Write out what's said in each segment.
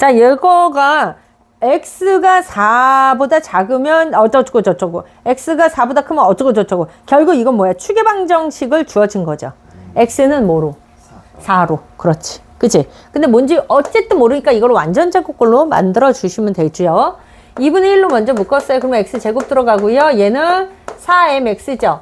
자, 이거가 x가 4보다 작으면 어쩌고 저쩌고 x가 4보다 크면 어쩌고 저쩌고 결국 이건 뭐야? 추계 방정식을 주어진 거죠. x는 뭐로? 4로. 그렇지. 그치? 근데 뭔지 어쨌든 모르니까 이걸 완전 제곱꼴로 만들어 주시면 되죠. 2분의 1로 먼저 묶었어요. 그러면 x 제곱 들어가고요. 얘는 4mx죠.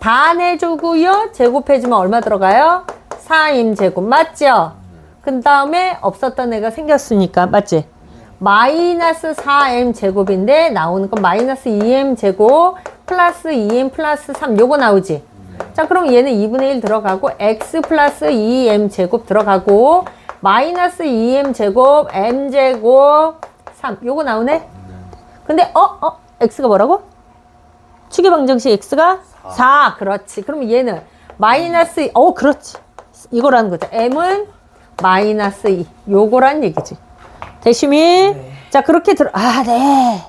반 해주고요. 제곱해주면 얼마 들어가요? 4m 제곱. 맞죠? 그 다음에 없었던 애가 생겼으니까. 맞지? 마이너스 4m 제곱인데 나오는 건 마이너스 2m 제곱 플러스 2m 플러스 3 요거 나오지? 자 그럼 얘는 2분의 1 들어가고 x 플러스 2m 제곱 들어가고 마이너스 2m 제곱 m 제곱 3 요거 나오네? 근데 어? 어? x가 뭐라고? 추계 방정식 x가 4. 그렇지. 그럼 얘는 마이너스 어 그렇지. 이거라는 거죠. m은 마이너스 2. 요거란 얘기지. 대시미. 자, 그렇게 들어 아, 네.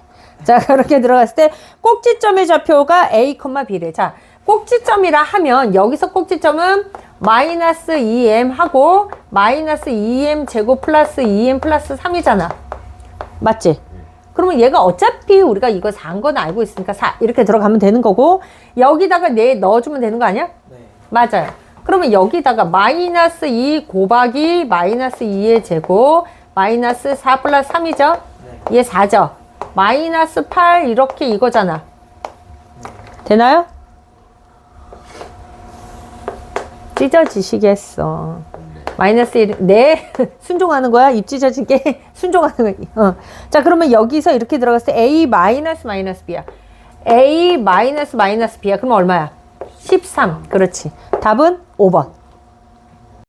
자, 그렇게 들어갔을 때 꼭지점의 좌표가 a, b래. 자, 꼭지점이라 하면 여기서 꼭지점은 마이너스 2m 하고 마이너스 2m 제곱 플러스 2m 플러스 3이잖아. 맞지? 그러면 얘가 어차피 우리가 이거 4인 건 알고 있으니까 4 이렇게 들어가면 되는 거고 여기다가 내 넣어주면 되는 거 아니야? 네. 맞아요. 그러면 여기다가 마이너스 2 곱하기 마이너스 2의 제곱 마이너스 4 플러스 3이죠? 네. 얘 4죠? 마이너스 8 이렇게 이거잖아. 되나요? 찢어지시겠어. 마이너스 1, 네. 순종하는 거야? 입 찢어지게? 순종하는 거야. 어. 자, 그러면 여기서 이렇게 들어갔을 때 A 마이너스 마이너스 B야. A 마이너스 마이너스 B야. 그럼 얼마야? 13. 그렇지. 답은 5번.